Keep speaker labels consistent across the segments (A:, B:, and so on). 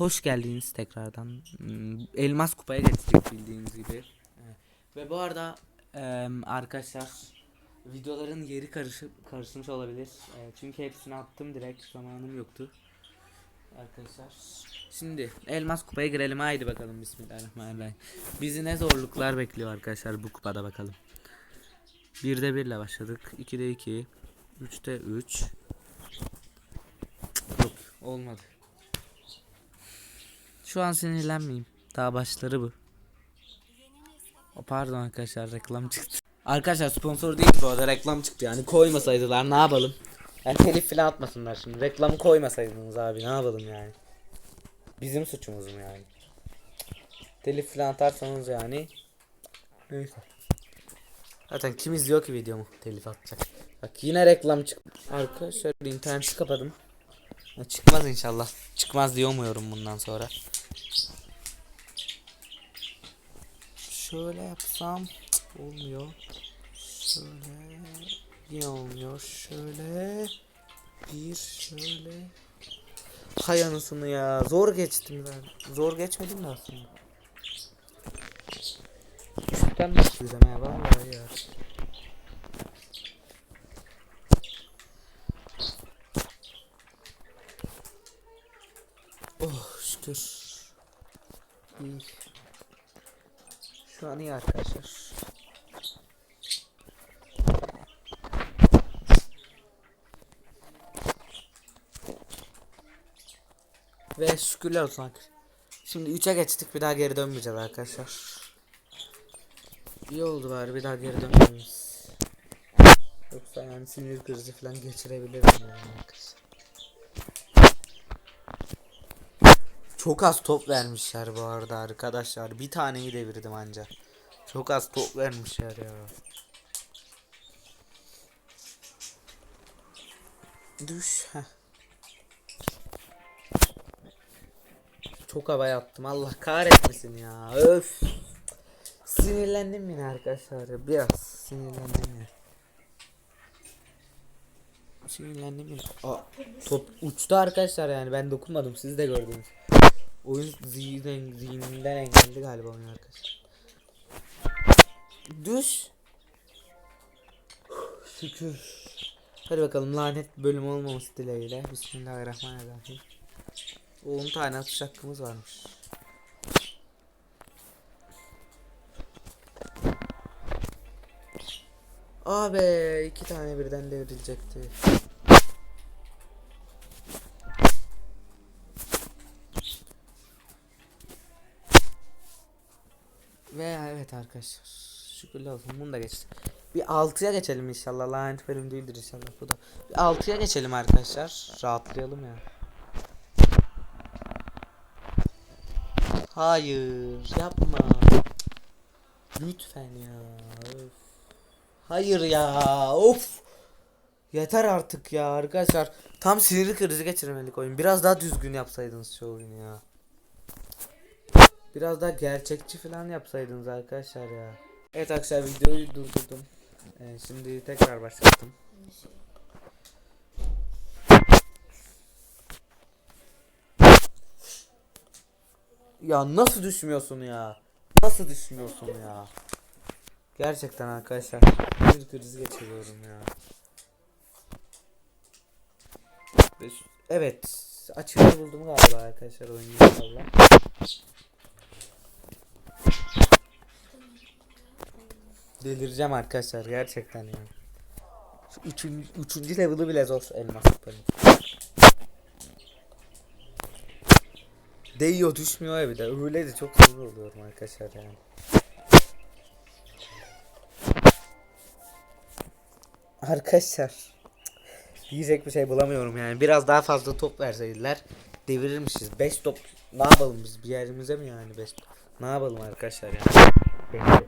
A: hoş geldiniz tekrardan. Hmm, Elmas kupaya geçtik bildiğiniz gibi. Evet. Ve bu arada arkadaşlar videoların yeri karışıp karışmış olabilir. E, çünkü hepsini attım direkt zamanım yoktu. Arkadaşlar şimdi elmas kupaya girelim haydi bakalım bismillahirrahmanirrahim. Bizi ne zorluklar bekliyor arkadaşlar bu kupada bakalım. 1'de 1 ile başladık. 2'de 2. 3'te 3. Yok olmadı. Şu an sinirlenmeyeyim. Daha başları bu. O, pardon arkadaşlar reklam çıktı. Arkadaşlar sponsor değil bu arada reklam çıktı yani koymasaydılar ne yapalım? Yani telif falan atmasınlar şimdi. Reklamı koymasaydınız abi ne yapalım yani? Bizim suçumuz mu yani? Telif falan atarsanız yani. Neyse. Zaten kim izliyor ki videomu? Telif atacak. Bak yine reklam çıktı. Arkadaşlar interneti kapadım. Çıkmaz inşallah. Çıkmaz diye umuyorum bundan sonra. Şöyle yapsam cık, olmuyor. Şöyle yine olmuyor. Şöyle bir şöyle. Hay anasını ya. Zor geçtim ben. Zor geçmedim de aslında. Küçükten başlıyoruz ama ya vallahi ya. Oh şükür. İyi. Şu an iyi arkadaşlar. Ve şükürler olsun. Şimdi 3'e geçtik bir daha geri dönmeyeceğiz arkadaşlar. İyi oldu bari bir daha geri dönmeyiz. Yoksa yani sinir krizi falan geçirebilirim yani arkadaşlar. Çok az top vermişler bu arada arkadaşlar. Bir taneyi devirdim anca. Çok az top vermişler ya. Düş. Çok havaya attım. Allah kahretmesin ya. Öf. Sinirlendim yine arkadaşlar. ya. Biraz sinirlendim ya. Sinirlendim yine. Aa, top uçtu arkadaşlar yani ben dokunmadım siz de gördünüz. Oyun zihninden, zihninden engelli galiba oyun arkadaşlar. Düş. Şükür. Hadi bakalım lanet bölüm olmaması dileğiyle. Bismillahirrahmanirrahim. 10 tane atış hakkımız varmış. Abi iki tane birden devrilecekti. Evet arkadaşlar. Şükürler olsun bunu da geçti. Bir 6'ya geçelim inşallah. Lanet bölüm değildir inşallah bu da. Bir 6'ya geçelim arkadaşlar. Rahatlayalım ya. Hayır yapma. Lütfen ya. Öf. Hayır ya. Of. Yeter artık ya arkadaşlar. Tam sinir krizi geçirmelik oyun. Biraz daha düzgün yapsaydınız şu oyunu ya. Biraz daha gerçekçi falan yapsaydınız arkadaşlar ya. Evet arkadaşlar videoyu durdurdum. Ee, şimdi tekrar başlattım. Ya nasıl düşmüyorsun ya? Nasıl düşmüyorsun ya? Gerçekten arkadaşlar bir krizi geçiriyorum ya. Evet açığı buldum galiba arkadaşlar oyunu inşallah. Delireceğim arkadaşlar gerçekten ya. Şu üçün, üçüncü level'ı bile zor elmas kupanın. Değiyor düşmüyor ya bir de. Öyle de çok zor oluyorum arkadaşlar yani. Arkadaşlar Yiyecek bir şey bulamıyorum yani. Biraz daha fazla top verseydiler devirirmişiz. 5 top ne yapalım biz bir yerimize mi yani 5 Ne yapalım arkadaşlar yani. Beş top.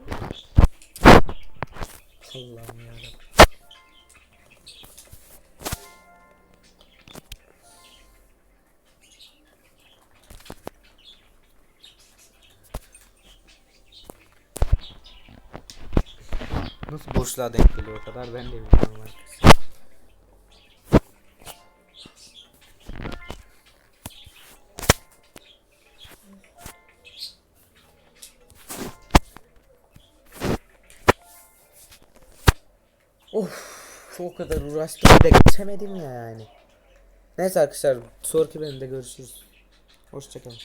A: Allah'ım yarabbim. Nasıl boşluğa denk geliyor o kadar ben de bilmiyorum arkadaşlar. Of o kadar uğraştım de geçemedim ya yani. Neyse arkadaşlar sonraki bölümde görüşürüz. Hoşçakalın.